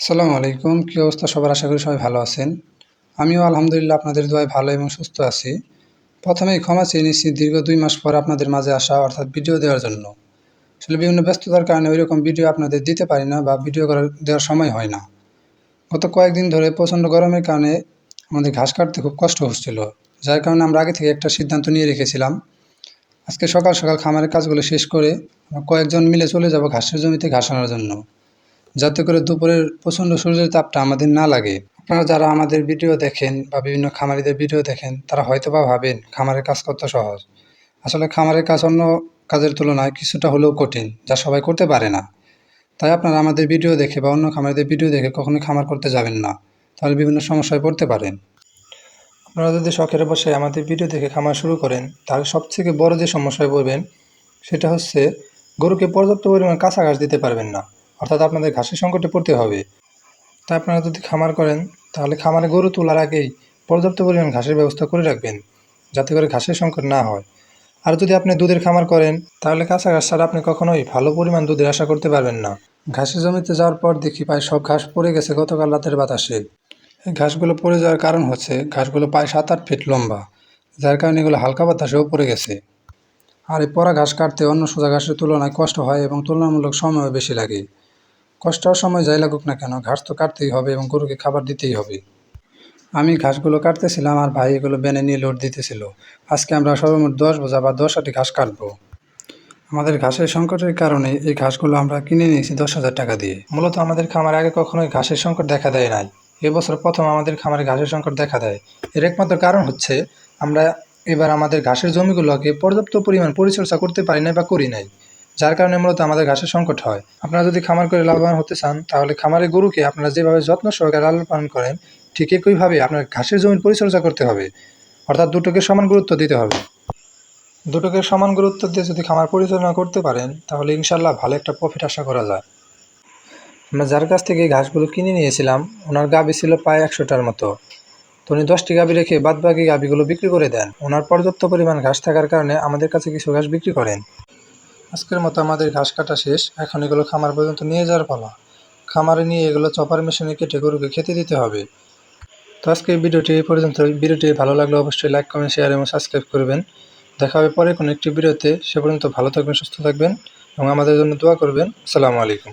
আসসালামু আলাইকুম। কী অবস্থা? সবার আশা করি সবাই ভালো আছেন। আমিও আলহামদুলিল্লাহ আপনাদের দোয়ায় ভালো এবং সুস্থ আছি। প্রথমেই ক্ষমা চেয়ে নিচ্ছি দীর্ঘ দুই মাস পর আপনাদের মাঝে আসা, অর্থাৎ ভিডিও দেওয়ার জন্য। আসলে বিভিন্ন ব্যস্ততার কারণে ওই রকম ভিডিও আপনাদের দিতে পারি না বা ভিডিও করার, দেওয়ার সময় হয় না। গত কয়েকদিন ধরে প্রচণ্ড গরমের কারণে আমাদের ঘাস কাটতে খুব কষ্ট হচ্ছিল, যার কারণে আমরা আগে থেকে একটা সিদ্ধান্ত নিয়ে রেখেছিলাম। আজকে সকাল সকাল খামারের কাজগুলো শেষ করে কয়েকজন মিলে চলে যাব ঘাসের জমিতে ঘাস আনার জন্য। যাতে করে দুপুরের প্রচণ্ড সূর্যের তাপটা আমাদের না লাগে। আপনারা যারা আমাদের ভিডিও দেখেন বা বিভিন্ন খামারিদের ভিডিও দেখেন, তারা হয়তো বা ভাবেন খামারের কাজ কত সহজ। আসলে খামারের কাজ অন্য কাজের তুলনায় কিছুটা হলেও কঠিন, যা সবাই করতে পারে না। তাই আপনারা আমাদের ভিডিও দেখে বা অন্য খামারিদের ভিডিও দেখে কখনোই খামার করতে যাবেন না। তাহলে বিভিন্ন সমস্যায় পড়তে পারেন। আপনারা যদি শখের বসে আমাদের ভিডিও দেখে খামার শুরু করেন, তাহলে সবথেকে বড় যে সমস্যায় পড়বেন, সেটা হচ্ছে গরুকে পর্যাপ্ত পরিমাণ কাঁচা ঘাস দিতে পারবেন না। অর্থাৎ আপনাদের ঘাসের সংকটে পড়তে হবে। তাই আপনারা যদি খামার করেন, তাহলে খামারে গরু তোলার আগেই পর্যাপ্ত পরিমাণ ঘাসের ব্যবস্থা করে রাখবেন, যাতে করে ঘাসের সংকট না হয়। আর যদি আপনি দুধের খামার করেন, তাহলে কাঁচা ঘাস ছাড়া আপনি কখনোই ভালো পরিমাণ দুধের আশা করতে পারবেন না। ঘাসের জমিতে যাওয়ার পর দেখি প্রায় সব ঘাস পড়ে গেছে গতকাল রাতের বাতাসে। এই ঘাসগুলো পড়ে যাওয়ার কারণ হচ্ছে ঘাসগুলো প্রায় সাত আট ফিট লম্বা, যার কারণে এগুলো হালকা বাতাসেও পড়ে গেছে। আর এই পরা ঘাস কাটতে অন্য সোজা ঘাসের তুলনায় কষ্ট হয় এবং তুলনামূলক সময়ও বেশি লাগে। কষ্ট সময় যাই লাগুক না কেন, ঘাস তো কাটতেই হবে এবং গরুকে খাবার দিতেই হবে। আমি ঘাসগুলো কাটতেছিলাম আর ভাই এগুলো বেনে নিয়ে লোড দিতেছিল। আজকে আমরা সর্বমোট দশ বোঝা বা দশ আটি ঘাস কাটবো। আমাদের ঘাসের সংকটের কারণে এই ঘাসগুলো আমরা কিনে নিয়েছি দশ হাজার টাকা দিয়ে। মূলত আমাদের খামারে আগে কখনোই ঘাসের সংকট দেখা দেয় নাই। এবছর প্রথম আমাদের খামারে ঘাসের সংকট দেখা দেয়। এর একমাত্র কারণ হচ্ছে আমরা এবার আমাদের ঘাসের জমিগুলোকে পর্যাপ্ত পরিমাণ পরিচর্যা করতে পারি নাই বা করি নাই। যার কারণে মূলত আমাদের ঘাসের সংকট হয়। আপনারা যদি খামার করে লাভবান হতে চান, তাহলে খামারের গরুকে আপনারা যেভাবে যত্ন সহকারে লালন পালন করেন, ঠিক একইভাবে আপনার ঘাসের জমির পরিচর্যা করতে হবে। অর্থাৎ দুটোকে সমান গুরুত্ব দিতে হবে। দুটোকে সমান গুরুত্ব দিয়ে যদি খামার পরিচালনা করতে পারেন, তাহলে ইনশাল্লাহ ভালো একটা প্রফিট আশা করা যায়। আমরা যার কাছ থেকে ঘাসগুলো কিনে নিয়েছিলাম, ওনার গাবি ছিল প্রায় একশোটার মতো। তো উনি দশটি গাবি রেখে বাদবাকি গাবিগুলো বিক্রি করে দেন। ওনার পর্যাপ্ত পরিমাণ ঘাস থাকার কারণে আমাদের কাছে কিছু ঘাস বিক্রি করেন। আজকের মতো আমাদের ঘাস কাটা শেষ। এখন এগুলো খামার পর্যন্ত নিয়ে যাওয়ার পালা। খামারে নিয়ে এগুলো চপার মেশিনে কেটে গরুকে খেতে দিতে হবে। তো আজকে ভিডিওটি এই পর্যন্ত। ভিডিওটি ভালো লাগলে অবশ্যই লাইক, কমেন্ট, শেয়ার এবং সাবস্ক্রাইব করবেন। দেখা হবে পরে কোনো একটি ভিডিওতে। সে পর্যন্ত ভালো থাকবেন, সুস্থ থাকবেন এবং আমাদের জন্য দোয়া করবেন। আসসালামু আলাইকুম।